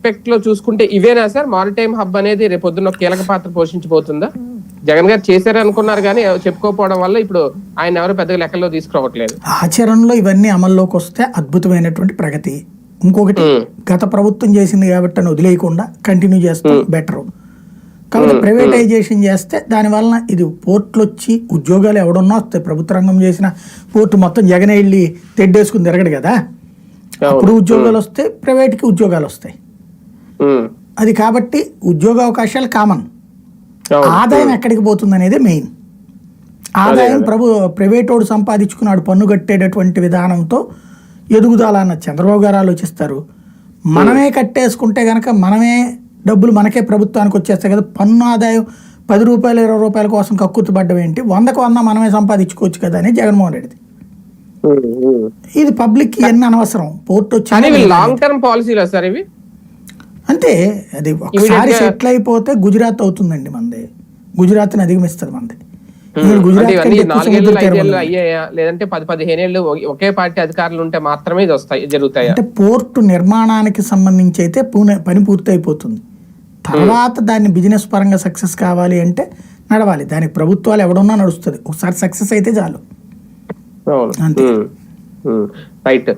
ఆస్పెక్ట్లో చూసుకుంటే ఇవేనా sir? Maritime hub అనేది రేపు పొద్దున్న కీలక పాత్ర పోషించబోతుందా? జగన్ గారు చేశారు అనుకున్నారు కానీ చెప్పుకోకపోవడం వల్ల ఇప్పుడు ఆయన ఎవరు పెద్దగా లెక్కల్లో తీసుకురావట్లేదు. ఆచరణలో ఇవన్నీ అమల్లోకి వస్తే అద్భుతమైనటువంటి ప్రగతి. ఇంకొకటి. గత ప్రభుత్వం చేసింది కాబట్టి అని వదిలేయకుండా కంటిన్యూ చేస్తాం బెటర్ కాబట్టి ప్రైవేటైజేషన్ చేస్తే దానివల్ల ఇది పోర్ట్లు వచ్చి ఉద్యోగాలు ఎవడున్నా వస్తాయి ప్రభుత్వ రంగం చేసిన పోర్టు మొత్తం జగన్ వెళ్ళి తెడ్డేసుకుని తిరగడు కదా. అప్పుడు ఉద్యోగాలు వస్తాయి ప్రైవేట్కి ఉద్యోగాలు వస్తాయి. అది కాబట్టి ఉద్యోగ అవకాశాలు కామన్. ఆదాయం ఎక్కడికి పోతుంది అనేది మెయిన్ ఆదాయం ప్రభు ప్రైవేట్ వాడు సంపాదించుకున్నాడు పన్ను కట్టేటటువంటి విధానంతో ఎదుగుదల అన్న చంద్రబాబు గారు ఆలోచిస్తారు. మనమే కట్టేసుకుంటే గనక మనమే డబ్బులు మనకే ప్రభుత్వానికి వచ్చేస్తాయి కదా. పన్ను ఆదాయం పది రూపాయలు ఇరవై రూపాయల కోసం కక్కుర్తిపడ్డం ఏంటి? వందకు వంద మనమే సంపాదించుకోవచ్చు కదా అని జగన్మోహన్ రెడ్డి. ఇది పబ్లిక్ ఎన్ని అనవసరం? పోర్ట్ వచ్చి లాంగ్ టర్మ్ పాలసీలా సార్ ఇవి? అంతే అది ఒకసారి సెటిల్ అయిపోతే గుజరాత్ అవుతుందండి మనది గుజరాత్ని అధిగమిస్తుంది మనది అంటే లేదంటే పది పదిహేను ఏళ్ళు ఒకే పార్టీ అధికారులు ఉంటే మాత్రమే ఇది వస్తాయి జరుగుతాయా? అంటే పోర్టు నిర్మాణానికి సంబంధించి అయితే పూనే పని పూర్తి అయిపోతుంది తర్వాత దాన్ని బిజినెస్ పరంగా సక్సెస్ కావాలి అంటే నడవాలి. దానికి ప్రభుత్వాలు ఎవడున్నా నడుస్తుంది. ఒకసారి సక్సెస్ అయితే చాలు. అంతే. రైట్.